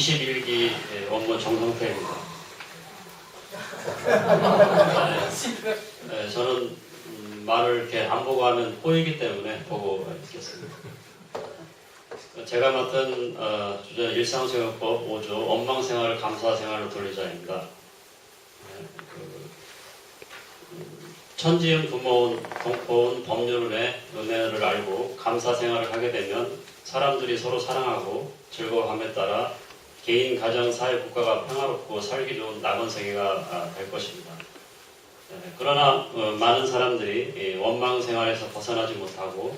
21기 업무 정성태입니다. 네, 네, 저는 음, 말을 이렇게 안 보고 하면 꼬이기 때문에 보고 있겠습니다. 제가 맡은 어, 주제 일상생활법 5조 원망생활을 감사생활로 돌리자입니다. 네, 그, 음, 천지은 부모은 공포은 법률의 은혜를 알고 감사생활을 하게 되면 사람들이 서로 사랑하고 즐거워함에 따라 개인, 가정, 사회, 국가가 평화롭고 살기 좋은 낙원 세계가 아, 될 것입니다. 네, 그러나 어, 많은 사람들이 이 원망 생활에서 벗어나지 못하고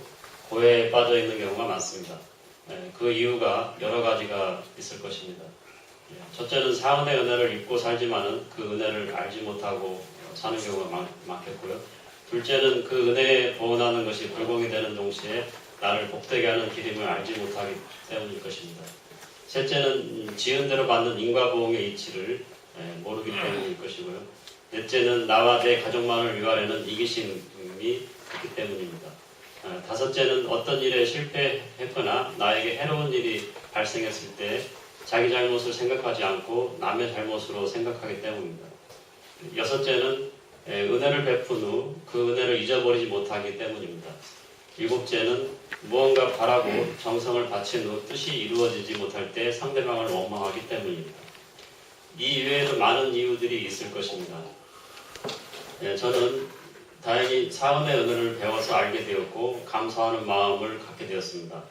고해에 빠져 있는 경우가 많습니다. 네, 그 이유가 여러 가지가 있을 것입니다. 네, 첫째는 사은의 은혜를 입고 살지만은 그 은혜를 알지 못하고 사는 경우가 많, 많겠고요. 둘째는 그 은혜에 보은하는 것이 불공이 되는 동시에 나를 복되게 하는 기림을 알지 못하기 때문일 것입니다. 셋째는 음, 지은 대로 받는 인과보험의 이치를 예, 모르기 때문일 것이고요. 넷째는 나와 내 가족만을 위하려는 이기심이 있기 때문입니다. 아, 다섯째는 어떤 일에 실패했거나 나에게 해로운 일이 발생했을 때 자기 잘못을 생각하지 않고 남의 잘못으로 생각하기 때문입니다. 여섯째는 예, 은혜를 베푼 후 그 은혜를 잊어버리지 못하기 때문입니다. 일곱째는 무언가 바라고 정성을 바친 후 뜻이 이루어지지 못할 때 상대방을 원망하기 때문입니다. 이 이외에도 많은 이유들이 있을 것입니다. 예, 저는 다행히 사은의 은혜를 배워서 알게 되었고 감사하는 마음을 갖게 되었습니다.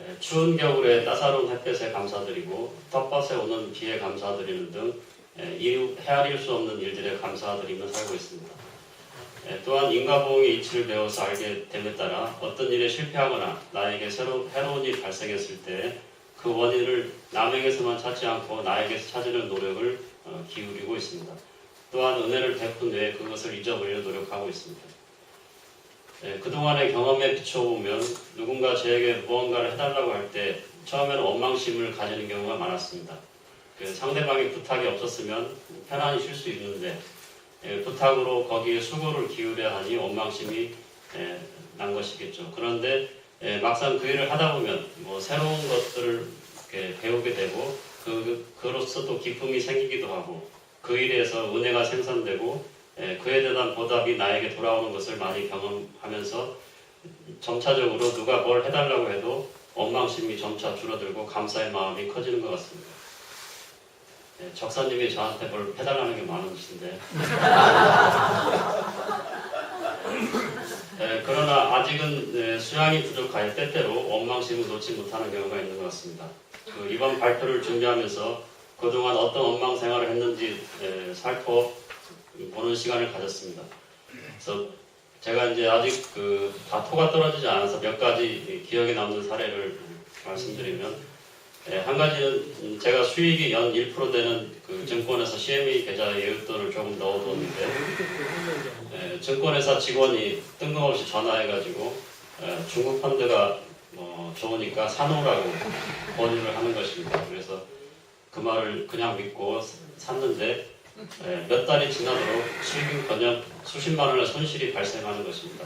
예, 추운 겨울에 따사로운 햇볕에 감사드리고 텃밭에 오는 비에 감사드리는 등 예, 이루- 헤아릴 수 없는 일들에 감사드리며 살고 있습니다. 예, 또한 인과보응의 이치를 배워서 알게 됨에 따라 어떤 일에 실패하거나 나에게 새로, 해로운 일이 발생했을 때 그 원인을 남에게서만 찾지 않고 나에게서 찾으려는 노력을 어, 기울이고 있습니다. 또한 은혜를 베푼 후에 그것을 잊어버리려 노력하고 있습니다. 예, 그동안의 경험에 비춰보면 누군가 저에게 무언가를 해달라고 할 때 처음에는 원망심을 가지는 경우가 많았습니다. 그 상대방의 부탁이 없었으면 편안히 쉴 수 있는데 예, 부탁으로 거기에 수고를 기울여야 하니 원망심이 예, 난 것이겠죠. 그런데 예, 막상 그 일을 하다 보면 뭐 새로운 것들을 배우게 되고 그 그로서 또 기쁨이 생기기도 하고 그 일에서 은혜가 생산되고 예, 그에 대한 보답이 나에게 돌아오는 것을 많이 경험하면서 점차적으로 누가 뭘 해달라고 해도 원망심이 점차 줄어들고 감사의 마음이 커지는 것 같습니다. 예, 적사님이 저한테 뭘 해달라는 게 많으신데 예, 그러나 아직은 예, 수양이 부족하여 때때로 원망심을 놓지 못하는 경우가 있는 것 같습니다. 그 이번 발표를 준비하면서 그동안 어떤 원망 생활을 했는지 예, 살펴보는 시간을 가졌습니다. 그래서 제가 이제 아직 그 다토가 떨어지지 않아서 몇 가지 기억에 남는 사례를 말씀드리면 예, 한 가지는 음, 제가 수익이 연 1% 되는 그 증권회사 CME 계좌에 예웃돈을 조금 넣어뒀는데 예, 증권회사 직원이 뜬금없이 전화해가지고 예, 중국 펀드가 뭐 좋으니까 사놓으라고 권유를 하는 것입니다. 그래서 그 말을 그냥 믿고 샀는데 예, 몇 달이 지나도록 수익은 커녕 수십만 원의 손실이 발생하는 것입니다.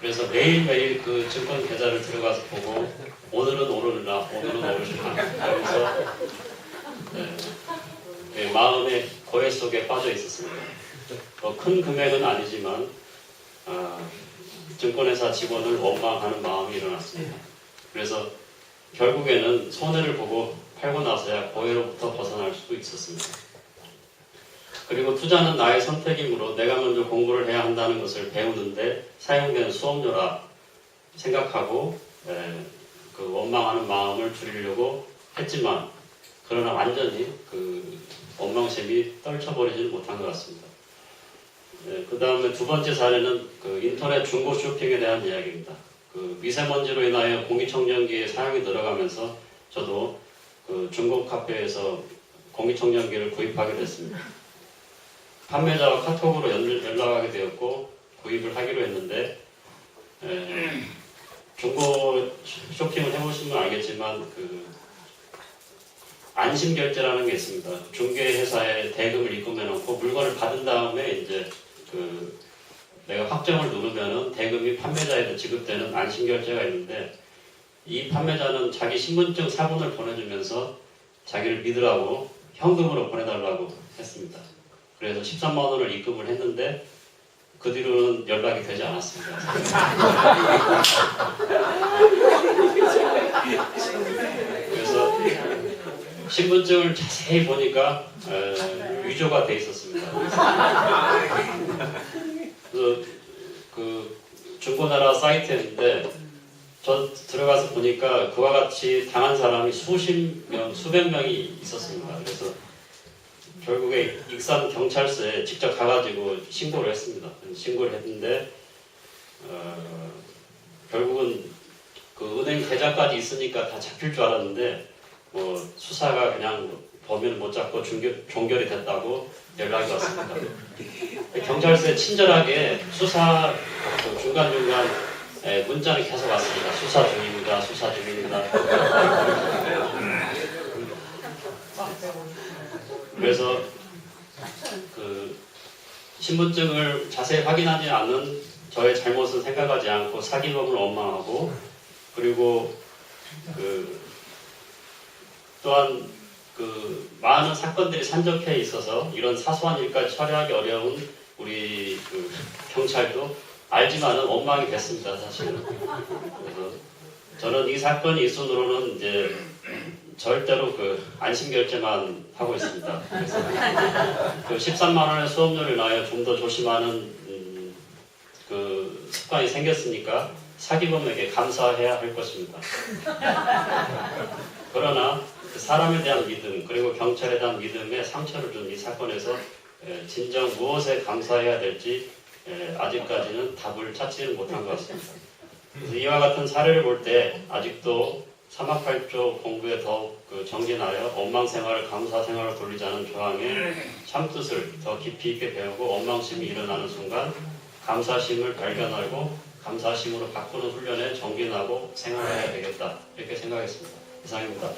그래서 매일매일 그 증권 계좌를 들어가서 보고 오늘은 오르나 오늘은 오르나 하면서 네, 네, 마음의 고해 속에 빠져 있었습니다. 뭐 큰 금액은 아니지만 아, 증권회사 직원을 원망하는 마음이 일어났습니다. 그래서 결국에는 손해를 보고 팔고 나서야 고해로부터 벗어날 수도 있었습니다. 그리고 투자는 나의 선택이므로 내가 먼저 공부를 해야 한다는 것을 배우는데 사용되는 수업료라 생각하고 에, 그 원망하는 마음을 줄이려고 했지만 그러나 완전히 그 원망심이 떨쳐버리지는 못한 것 같습니다. 그 다음에 두 번째 사례는 그 인터넷 중고 쇼핑에 대한 이야기입니다. 그 미세먼지로 인하여 공기청정기의 사용이 늘어가면서 저도 그 중고 카페에서 공기청정기를 구입하게 됐습니다. 판매자와 카톡으로 연- 연락하게 되었고 구입을 하기로 했는데 에, 중고 쇼핑을 해보시면 알겠지만 그 안심 결제라는 게 있습니다. 중개 회사에 대금을 입금해 놓고 물건을 받은 다음에 이제 그 내가 확정을 누르면은 대금이 판매자에게 지급되는 안심 결제가 있는데 이 판매자는 자기 신분증 사본을 보내주면서 자기를 믿으라고 현금으로 보내달라고 했습니다. 그래서 13만 원을 입금을 했는데 그 뒤로는 연락이 되지 않았습니다. 그래서 신분증을 자세히 보니까 에, 위조가 돼 있었습니다. 그래서 그 중고나라 사이트인데 저 들어가서 보니까 그와 같이 당한 사람이 수십 명, 수백 명이 있었습니다. 그래서 결국에 익산 경찰서에 직접 가가지고 신고를 했습니다. 신고를 했는데 어, 결국은 그 은행 계좌까지 있으니까 다 잡힐 줄 알았는데 뭐 수사가 그냥 범인을 못 잡고 종결, 종결이 됐다고 연락이 왔습니다. 경찰서에 친절하게 수사 그 중간중간 에, 문자는 계속 왔습니다. 수사 중입니다. 수사 중입니다. 그래서 그 신분증을 자세히 확인하지 않는 저의 잘못은 생각하지 않고 사기범을 원망하고 그리고 그 또한 그 많은 사건들이 산적해 있어서 이런 사소한 일까지 처리하기 어려운 우리 그 경찰도 알지만은 원망이 됐습니다 사실은. 그래서 저는 이 사건이 이순으로는 이제 절대로 그 안심 결제만 하고 있습니다. 그래서 그 13만 원의 수업료를 나여 좀 더 조심하는 음, 그 습관이 생겼으니까 사기범에게 감사해야 할 것입니다. 그러나 그 사람에 대한 믿음 그리고 경찰에 대한 믿음에 상처를 준 이 사건에서 에, 진정 무엇에 감사해야 될지 에, 아직까지는 답을 찾지는 못한 것 같습니다. 이와 같은 사례를 볼 때 아직도 사막팔조 공부에 더욱 그 정진하여 원망 생활을 감사 생활을 돌리자는 조항의 참뜻을 더 깊이 있게 배우고 원망심이 일어나는 순간 감사심을 발견하고 감사심으로 바꾸는 훈련에 정진하고 생활해야 되겠다 이렇게 생각했습니다. 이상입니다.